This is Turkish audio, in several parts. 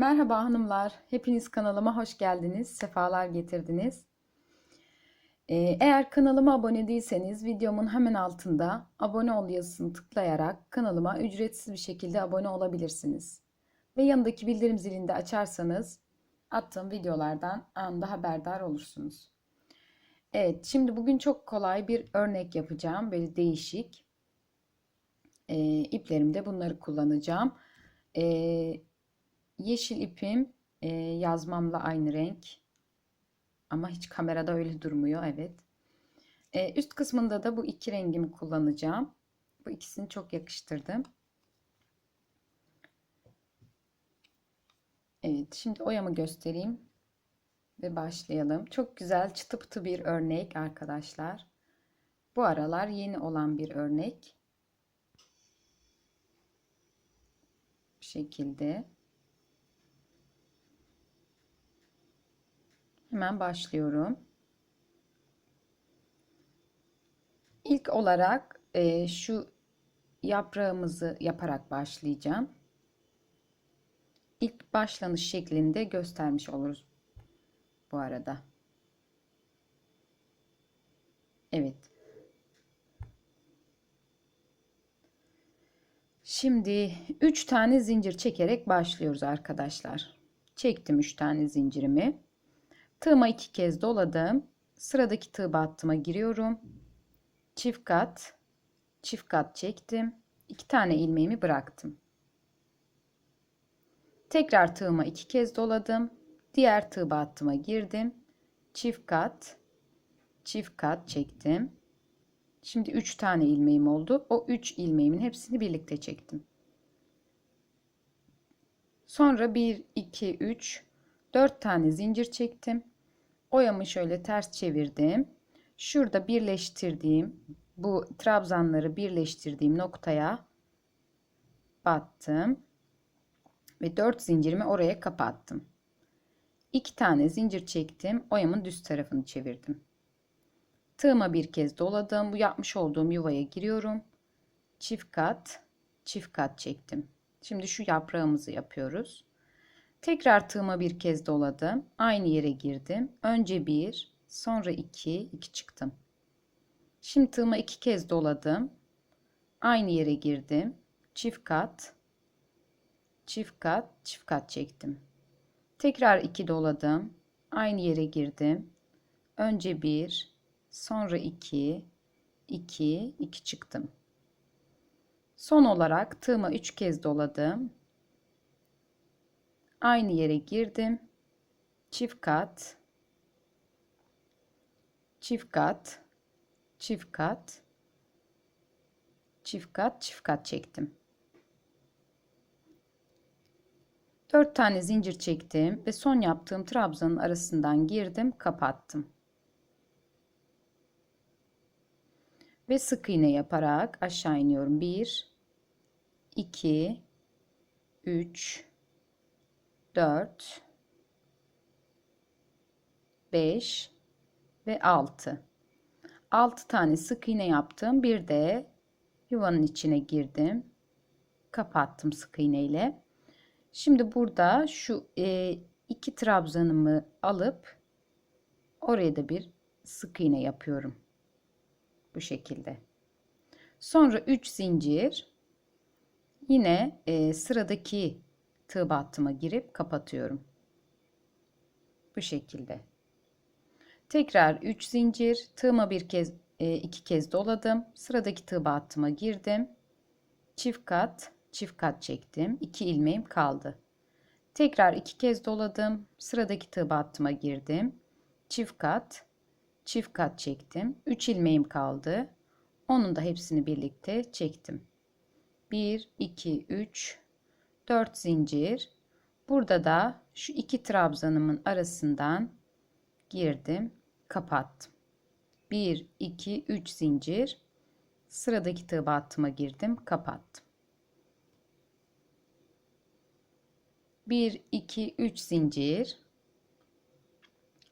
Merhaba hanımlar, hepiniz kanalıma hoş geldiniz, sefalar getirdiniz. Ee, eğer kanalıma abone değilseniz videomun hemen altında abone ol yazısını tıklayarak kanalıma ücretsiz bir şekilde abone olabilirsiniz. Ve yanındaki bildirim zilini de açarsanız attığım videolardan anında haberdar olursunuz. Evet, şimdi bugün çok kolay bir örnek yapacağım, böyle değişik. Ee, iplerimde bunları kullanacağım. Ee, Yeşil ipim e, yazmamla aynı renk. Ama hiç kamerada öyle durmuyor. Evet. E, üst kısmında da bu iki rengimi kullanacağım. Bu ikisini çok yakıştırdım. Evet. Şimdi oyamı göstereyim. Ve başlayalım. Çok güzel çıtı pıtı bir örnek arkadaşlar. Bu aralar yeni olan bir örnek. Bu şekilde. Hemen başlıyorum. İlk olarak e, şu yaprağımızı yaparak başlayacağım. İlk başlanış şeklinde göstermiş oluruz bu arada. Evet. Şimdi 3 tane zincir çekerek başlıyoruz arkadaşlar. Çektim 3 tane zincirimi. Tığıma iki kez doladım. Sıradaki tığ battıma giriyorum. Çift kat, çift kat çektim. İki tane ilmeğimi bıraktım. Tekrar tığıma iki kez doladım. Diğer tığ battıma girdim. Çift kat, çift kat çektim. Şimdi 3 tane ilmeğim oldu. O 3 ilmeğimin hepsini birlikte çektim. Sonra 1 2 3 4 tane zincir çektim. Oyamı şöyle ters çevirdim. Şurada birleştirdiğim bu trabzanları birleştirdiğim noktaya battım. Ve 4 zincirimi oraya kapattım. 2 tane zincir çektim. Oyamın düz tarafını çevirdim. Tığıma bir kez doladım. Bu yapmış olduğum yuvaya giriyorum. Çift kat, çift kat çektim. Şimdi şu yaprağımızı yapıyoruz. Tekrar tığıma bir kez doladım. Aynı yere girdim. Önce bir, sonra iki, iki çıktım. Şimdi tığıma iki kez doladım. Aynı yere girdim. Çift kat, çift kat, çift kat çektim. Tekrar iki doladım. Aynı yere girdim. Önce bir, sonra iki, iki, iki çıktım. Son olarak tığıma üç kez doladım aynı yere girdim. Çift kat, çift kat, çift kat, çift kat, çift kat çektim. 4 tane zincir çektim ve son yaptığım trabzanın arasından girdim, kapattım. Ve sık iğne yaparak aşağı iniyorum. 1 2 3 4 5 ve 6 6 tane sık iğne yaptım. Bir de yuvanın içine girdim. Kapattım sık iğne ile şimdi burada şu e, iki trabzanımı alıp oraya da bir sık iğne yapıyorum. Bu şekilde. Sonra 3 zincir. Yine e, sıradaki tığ battıma girip kapatıyorum. Bu şekilde. Tekrar 3 zincir, tığıma bir kez e, iki kez doladım. Sıradaki tığ battıma girdim. Çift kat, çift kat çektim. 2 ilmeğim kaldı. Tekrar iki kez doladım. Sıradaki tığ battıma girdim. Çift kat, çift kat çektim. 3 ilmeğim kaldı. Onun da hepsini birlikte çektim. 1 2 3 4 zincir. Burada da şu iki trabzanımın arasından girdim, kapattım. 1 2 3 zincir. Sıradaki tığ battıma girdim, kapattım. 1 2 3 zincir.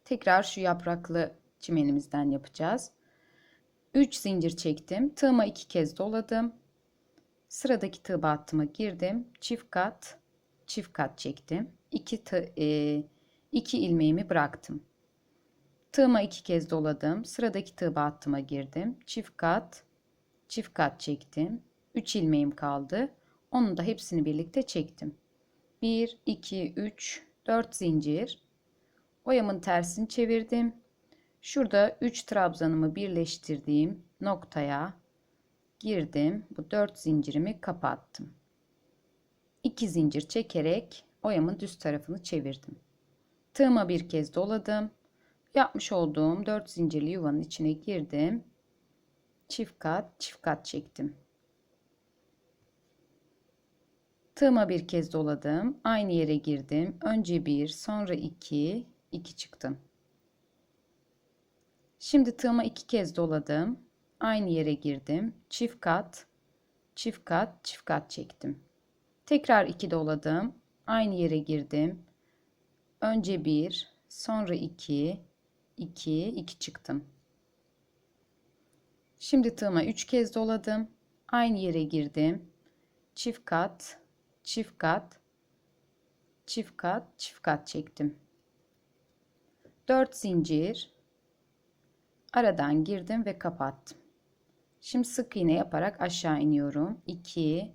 Tekrar şu yapraklı çimenimizden yapacağız. 3 zincir çektim. Tığıma 2 kez doladım. Sıradaki tığ battıma girdim. Çift kat, çift kat çektim. 2 e, iki ilmeğimi bıraktım. Tığıma iki kez doladım. Sıradaki tığ battıma girdim. Çift kat, çift kat çektim. 3 ilmeğim kaldı. Onun da hepsini birlikte çektim. 1, 2, 3, 4 zincir. Oyamın tersini çevirdim. Şurada 3 trabzanımı birleştirdiğim noktaya girdim. Bu 4 zincirimi kapattım. 2 zincir çekerek oyamın düz tarafını çevirdim. Tığıma bir kez doladım. Yapmış olduğum 4 zincirli yuvanın içine girdim. Çift kat, çift kat çektim. Tığıma bir kez doladım. Aynı yere girdim. Önce bir, sonra iki, iki çıktım. Şimdi tığıma iki kez doladım. Aynı yere girdim. Çift kat, çift kat, çift kat çektim. Tekrar iki doladım. Aynı yere girdim. Önce bir, sonra iki, iki, iki çıktım. Şimdi tığıma üç kez doladım. Aynı yere girdim. Çift kat, çift kat, çift kat, çift kat çektim. 4 zincir aradan girdim ve kapattım. Şimdi sık iğne yaparak aşağı iniyorum. 2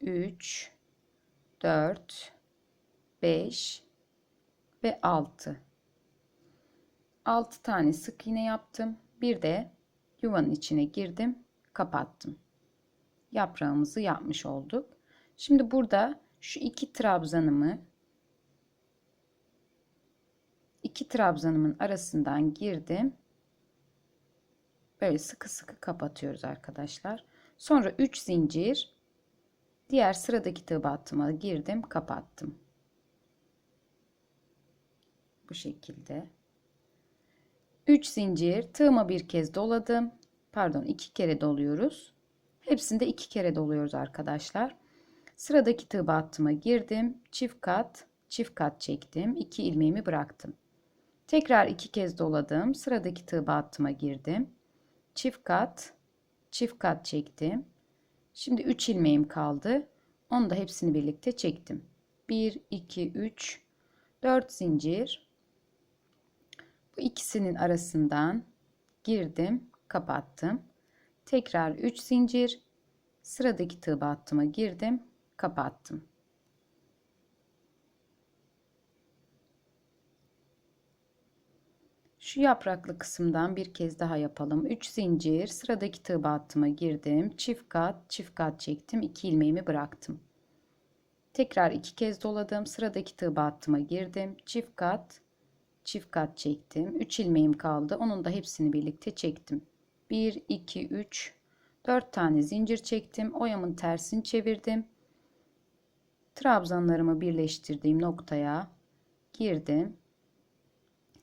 3 4 5 ve 6 6 tane sık iğne yaptım. Bir de yuvanın içine girdim, kapattım. Yaprağımızı yapmış olduk. Şimdi burada şu iki trabzanımı iki trabzanımın arasından girdim. Böyle sıkı sıkı kapatıyoruz arkadaşlar. Sonra 3 zincir diğer sıradaki tığ battıma girdim, kapattım. Bu şekilde. 3 zincir tığıma bir kez doladım. Pardon, iki kere doluyoruz. Hepsinde iki kere doluyoruz arkadaşlar. Sıradaki tığ battıma girdim. Çift kat, çift kat çektim. 2 ilmeğimi bıraktım. Tekrar iki kez doladım. Sıradaki tığ battıma girdim. Çift kat, çift kat çektim. Şimdi 3 ilmeğim kaldı. Onu da hepsini birlikte çektim. 1 2 3 4 zincir. Bu ikisinin arasından girdim, kapattım. Tekrar 3 zincir. Sıradaki tığ battıma girdim, kapattım. Şu yapraklı kısımdan bir kez daha yapalım. 3 zincir sıradaki tığ battıma girdim. Çift kat, çift kat çektim. 2 ilmeğimi bıraktım. Tekrar iki kez doladım. Sıradaki tığ battıma girdim. Çift kat, çift kat çektim. 3 ilmeğim kaldı. Onun da hepsini birlikte çektim. 1 2 3 4 tane zincir çektim. Oyamın tersini çevirdim trabzanlarımı birleştirdiğim noktaya girdim.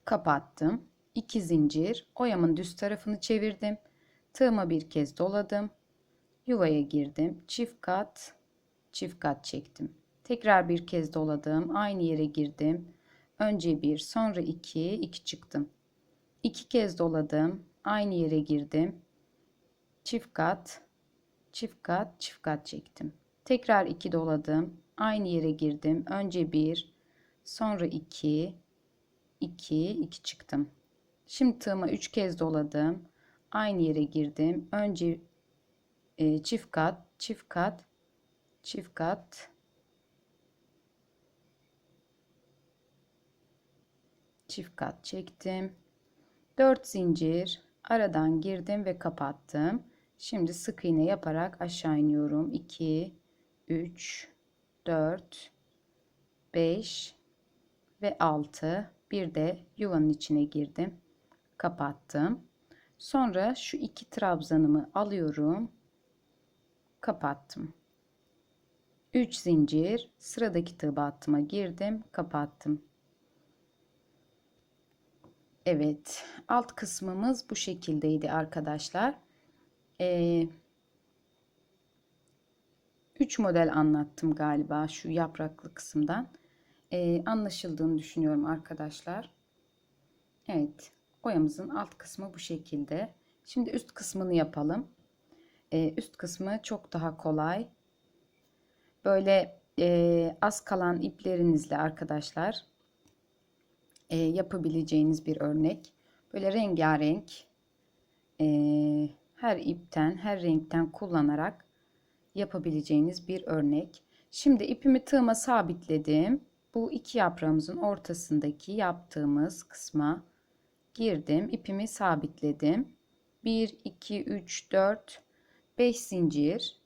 Kapattım. 2 zincir oyamın düz tarafını çevirdim. Tığıma bir kez doladım. Yuvaya girdim. Çift kat, çift kat çektim. Tekrar bir kez doladım. Aynı yere girdim. Önce bir, sonra iki, iki çıktım. İki kez doladım. Aynı yere girdim. Çift kat, çift kat, çift kat çektim. Tekrar iki doladım aynı yere girdim. Önce bir, sonra iki, iki, iki çıktım. Şimdi tığıma üç kez doladım. Aynı yere girdim. Önce e, çift kat, çift kat, çift kat, çift kat çektim. 4 zincir aradan girdim ve kapattım. Şimdi sık iğne yaparak aşağı iniyorum. 2 3 4 5 ve 6 bir de yuvanın içine girdim kapattım. Sonra şu iki trabzanımı alıyorum. Kapattım. 3 zincir. Sıradaki tığ battıma girdim. Kapattım. Evet. Alt kısmımız bu şekildeydi arkadaşlar. Ee, 3 model anlattım galiba şu yapraklı kısımdan. Ee, anlaşıldığını düşünüyorum arkadaşlar. Evet oyamızın alt kısmı bu şekilde. Şimdi üst kısmını yapalım. Ee, üst kısmı çok daha kolay. Böyle e, az kalan iplerinizle arkadaşlar e, yapabileceğiniz bir örnek. Böyle rengarenk e, her ipten, her renkten kullanarak yapabileceğiniz bir örnek. Şimdi ipimi tığıma sabitledim. Bu iki yaprağımızın ortasındaki yaptığımız kısma girdim. İpimi sabitledim. 1, 2, 3, 4, 5 zincir.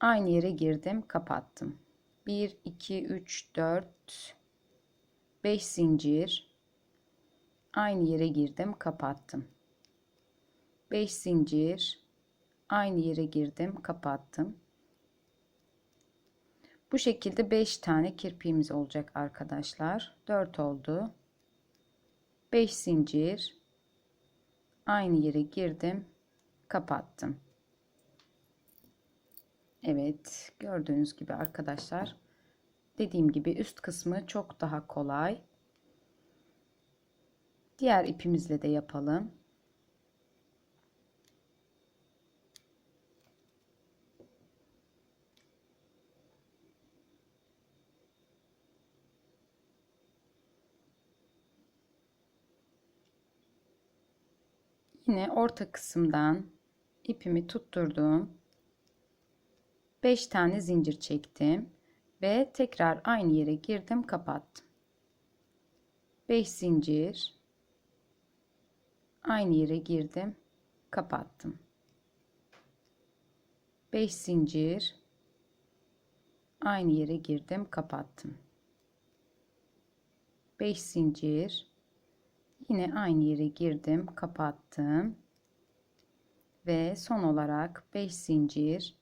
Aynı yere girdim, kapattım. 1, 2, 3, 4, 5 zincir. Aynı yere girdim, kapattım. 5 zincir. Aynı yere girdim, kapattım. Bu şekilde 5 tane kirpiğimiz olacak arkadaşlar. 4 oldu. 5 zincir. Aynı yere girdim, kapattım. Evet, gördüğünüz gibi arkadaşlar. Dediğim gibi üst kısmı çok daha kolay. Diğer ipimizle de yapalım. Yine orta kısımdan ipimi tutturdum. 5 tane zincir çektim ve tekrar aynı yere girdim, kapattım. 5 zincir aynı yere girdim, kapattım. 5 zincir aynı yere girdim, kapattım. 5 zincir Yine aynı yere girdim, kapattım. Ve son olarak 5 zincir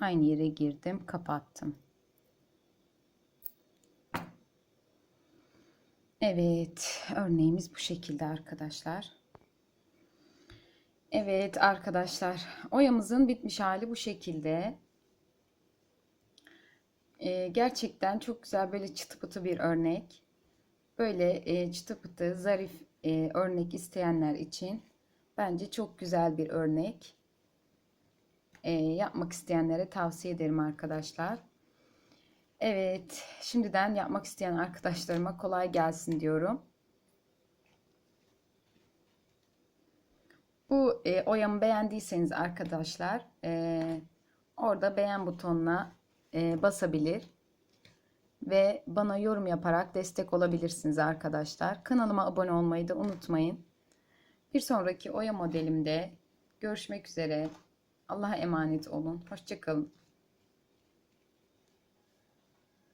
aynı yere girdim, kapattım. Evet, örneğimiz bu şekilde arkadaşlar. Evet arkadaşlar, oyamızın bitmiş hali bu şekilde. Ee, gerçekten çok güzel böyle çıtı pıtı bir örnek. Böyle e, çıtı pıtı, zarif e, örnek isteyenler için bence çok güzel bir örnek. E, yapmak isteyenlere tavsiye ederim arkadaşlar. Evet, şimdiden yapmak isteyen arkadaşlarıma kolay gelsin diyorum. Bu e, oyamı beğendiyseniz arkadaşlar e, orada beğen butonuna e, basabilir ve bana yorum yaparak destek olabilirsiniz arkadaşlar. Kanalıma abone olmayı da unutmayın. Bir sonraki oya modelimde görüşmek üzere. Allah'a emanet olun. Hoşçakalın.